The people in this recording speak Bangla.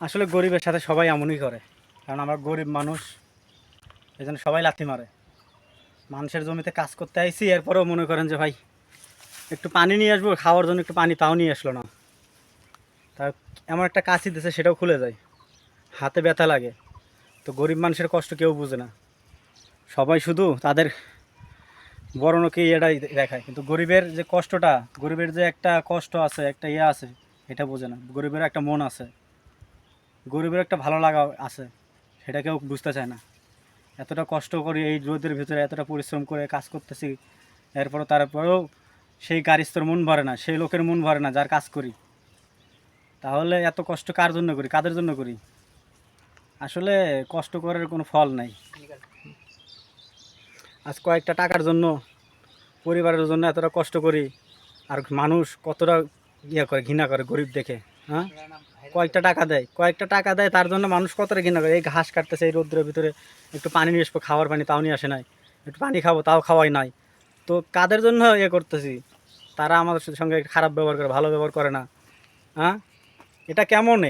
আসলে গরিবের সাথে সবাই এমনই করে। কারণ আমরা গরিব মানুষ এই জন্য সবাই লাথি মারে। মানুষের জমিতে কাজ করতে আইসি এরপরেও মনে করেন যে ভাই, একটু পানি নিয়ে আসব, খাওয়ার জন্য একটু পানি তাও নিয়ে আসলো না। তা এমন একটা কাশি দিছে সেটাও খুলে যায়। হাতে ব্যথা লাগে। তো গরিব মানুষের কষ্ট কেউ বুঝে না। সবাই শুধু তাদের বড়নকে এটাই দেখায়। কিন্তু গরিবের যে কষ্টটা, গরিবের যে একটা কষ্ট আছে, একটা ইয়ে আছে, এটা বোঝে না। গরিবের একটা মন আছে। গরিবের একটা ভালো লাগা আছে, সেটা কেউ বুঝতে চায় না। এতটা কষ্ট করি এই রোদের ভিতরে এতটা পরিশ্রম করে কাজ করতেছি, এরপরও তারপরেও সেই কারিস্তর মন ভরে না, সেই লোকের মন ভরে না যার কাজ করি। তাহলে এত কষ্ট কার জন্য করি, কাদের জন্য করি? আসলে কষ্ট করার কোনো ফল নাই। আজ কয়েকটা টাকার জন্য, পরিবারের জন্য এতটা কষ্ট করি, আর মানুষ কতটা ইয়ে করে, ঘৃণা করে গরিব দেখে। হ্যাঁ? কয়েকটা টাকা দেয়। কয়েকটা টাকা দেয়, তার জন্য মানুষ কতটা ঘৃণা করে? এই ঘাস কাটতেছে, এই রোদ্রের ভিতরে একটু পানি নিয়ে আসব, খাওয়ার পানি তাও নিয়ে আসে নাই। একটু পানি খাব, তাও খাওয়াই নাই। তো কাদের জন্য ইয়ে করতেছি? তারা আমাদের সঙ্গে খারাপ ব্যবহার করে, ভালো ব্যবহার করে না। হ্যাঁ? এটা কেমন?